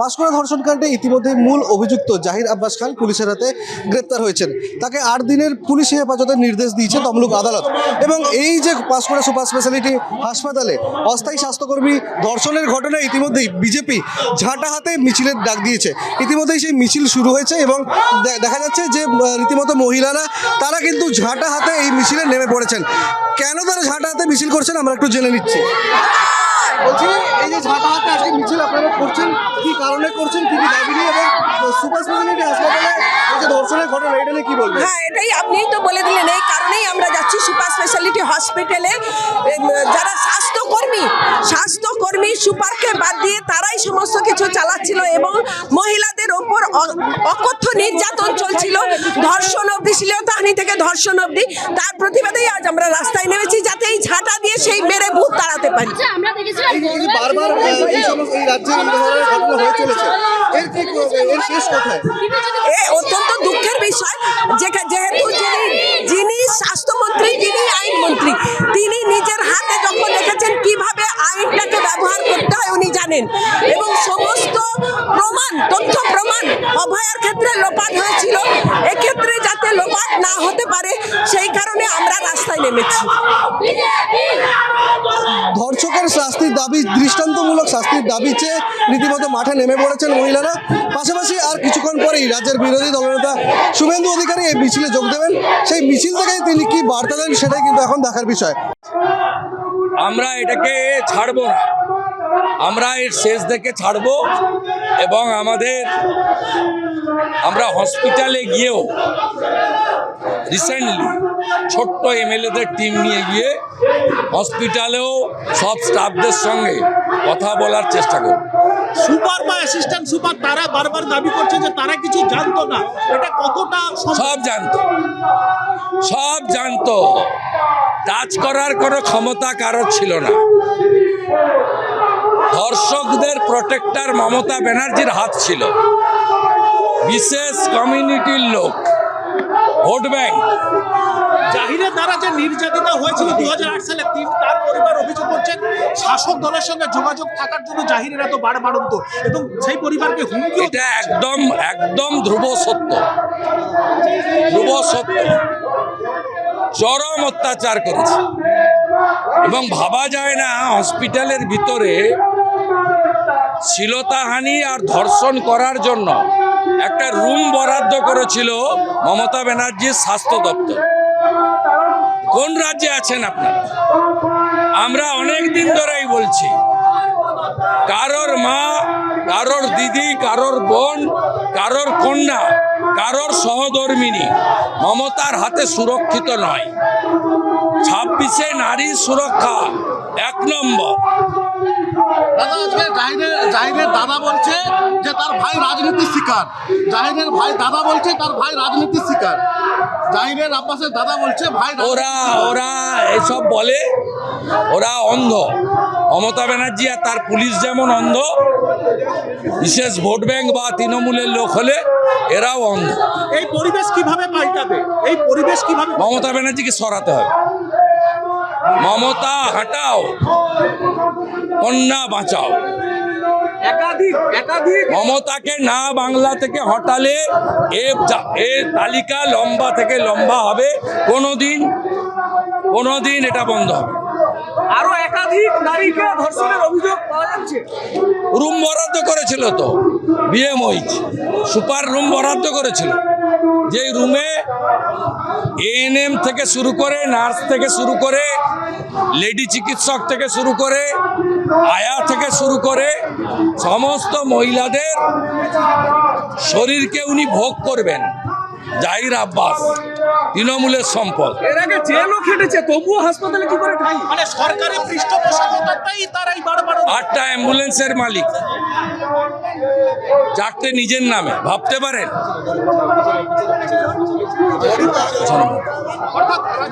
পাঁশকুড়া ধর্ষণকাণ্ডে ইতিমধ্যে মূল অভিযুক্ত জাহির আব্বাস খান পুলিশের হাতে গ্রেপ্তার হয়েছেন। তাকে আট দিনের পুলিশ হেফাজতের নির্দেশ দিয়েছে তমলুক আদালত। এবং এই যে পাঁশকুড়া সুপার স্পেশালিটি হাসপাতালে অস্থায়ী স্বাস্থ্যকর্মী ধর্ষণের ঘটনায় ইতিমধ্যেই বিজেপি ঝাঁটা হাতে মিছিলের ডাক দিয়েছে। ইতিমধ্যেই সেই মিছিল শুরু হয়েছে এবং দেখা যাচ্ছে যে রীতিমতো মহিলারা, তারা কিন্তু ঝাঁটা হাতে এই মিছিলে নেমে পড়েছেন। কেন তারা ঝাঁটা হাতে মিছিল করছেন আমরা একটু জেনে নিচ্ছি। বলছি, এই যে ঝাঁটা হাতে আজকে মিছিল আপনারা করছেন, কি কারণে করছেন, কি কি দাবি নিয়ে? এবং সুপার স্পেশালিটি হাসপাতালে এই যে ধর্ষণের ঘটনা, এটা নিয়ে কি বলবেন? হ্যাঁ এটাই আপনিই তো বলে দিলেন, এই কারণেই আমরা যাচ্ছি সুপার স্পেশালিটি হসপিটালে। যারা যারা স্বাস্থ্যকর্মী স্বাস্থ্যকর্মী সুপারকে বাদ দিয়ে তারাই সমস্ত কিছু চালাচ্ছিল এবং মহিলাদের ওপর অকথ্য নির্যাতন চলছিল। ধর্ষণ অবধি শ্লীলতাহানি থেকে ধর্ষণ অবধি। তার প্রতিবাদেই আজ আমরা রাস্তায় নেমেছি যাতে এই ঝাঁটা দিয়ে সেই মেরে ভূত তাড়াতে পারি। আচ্ছা বারবার এই ঘটনা হয়ে চলেছে। এর এর শেষ কোথায় এ অত্যন্ত দুঃখের বিষয় যেহেতু জানেন এবং সমস্ত প্রমাণ তথ্য প্রমাণ অভয়ার ক্ষেত্রে লোপাট হয়েছিল। এক্ষেত্রে যাতে লোপাট না হতে পারে সেই কারণে আমরা রাস্তায় নেমেছি। ধর্ষকের শাস্তির দাবি দৃষ্টান্তমূলক শাস্তির দাবি চেয়ে রীতিমতো মাঠে নেমে পড়েছেন মহিলারা। পাশাপাশি আর কিছুক্ষণ পরেই রাজ্যের বিরোধী দলনেতা শুভেন্দু অধিকারী এই মিছিলে যোগ দেবেন। সেই মিছিল থেকে তিনি কি বার্তা দেন সেটাই কিন্তু এখন দেখার বিষয়। আমরা এটাকে ছাড়বো না। আমরা এর শেষ দেখে ছাড়বো এবং আমাদের আমরা হসপিটালে গিয়েও রিসেন্টলি ছোট্ট এমএলএদের টিম নিয়ে গিয়ে হসপিটালেও সব স্টাফদের সঙ্গে কথা বলার চেষ্টা করব। সুপার বা অ্যাসিস্ট্যান্ট সুপার তারা বারবার দাবি করছে যে তারা কিছু জানতো না। এটা কতটা সব জানতো। সব জানতো। টাচ করার কোনো ক্ষমতা কারোর ছিল না। ধর্ষকদের প্রোটেক্টর মমতা ব্যানার্জির হাত ছিল। বিশেষ কমিউনিটির লোক। Vote bank. জাহিরের দ্বারা যে নির্যাতিতা হয়েছিল দু হাজার আট সালে তিনি তার পরিবার অভিযোগ করছেন শাসক দলের সঙ্গে যোগাযোগ থাকার জন্য জাহিরের এত বাড়বাড়ন্ত এবং সেই পরিবারকে হুমকি এটা একদম একদম ধ্রুব সত্য। ধ্রুব সত্য। চরম অত্যাচার করেছে। এবং ভাবা যায় না হসপিটালের ভিতরে শ্লীলতাহানি আর ধর্ষণ করার জন্য একটা রুম বরাদ্দ করেছিল মমতা ব্যানার্জির স্বাস্থ্য দপ্তর। কোন রাজ্যে আছেন আপনারা? আমরা অনেক দিন ধরেই বলছি, কারোর মা, কারোর দিদি, কারোর বোন, কারোর কন্যা, কারোর সহধর্মিনী মমতার হাতে সুরক্ষিত নয়। ছাব্বিশে নারী সুরক্ষা এক নম্বর। দাদা আজকে জাহিদের জাহিদের দাদা বলছে যে তার ভাই রাজনীতির শিকার। জাহিদের ভাই দাদা বলছে তার ভাই রাজনীতির শিকার। আব্বাসের দাদা বলছে ভাই ওরা ওরা এসব বলে ওরা অন্ধ। মমতা ব্যানার্জি আর তার পুলিশ যেমন অন্ধ বিশেষ ভোট ব্যাংক বা তৃণমূলের লোক হলে এরাও অন্ধ। এই পরিবেশ কীভাবে পাল্টাবে? এই পরিবেশ কীভাবে মমতা ব্যানার্জিকে সরাতে হবে। মমতা হাঁটাও। কন্যা বাঁচাও। মমতাকে না বাংলা থেকে হটালে এ তালিকা লম্বা থেকে লম্বা হবে। কোনোদিন কোনোদিন এটা বন্ধ হবে। আরও একাধিক নারীকে ধর্ষণের অভিযোগ পাওয়া যাচ্ছে। রুম বরাদ্দ করেছিল তো বিএমওইচ। সুপার রুম বরাদ্দ করেছিল। যেই রুমে এএনএম থেকে শুরু করে, নার্স থেকে শুরু করে, লেডি চিকিৎসক থেকে শুরু করে, আয়া থেকে শুরু করে, সমস্ত মহিলাদের শরীরকে উনি ভোগ করবেন। জাহির আব্বাস তৃণমূলের সম্পদ। এর আগে জেলও খেটেছে তবুও হাসপাতালে কি করে ঠাই? মানে সরকারি পৃষ্ঠপোষকতাই তারাই বারবার আটটা অ্যাম্বুলেন্সের মালিক। চারটে নিজের নামে ভাবতে পারেন?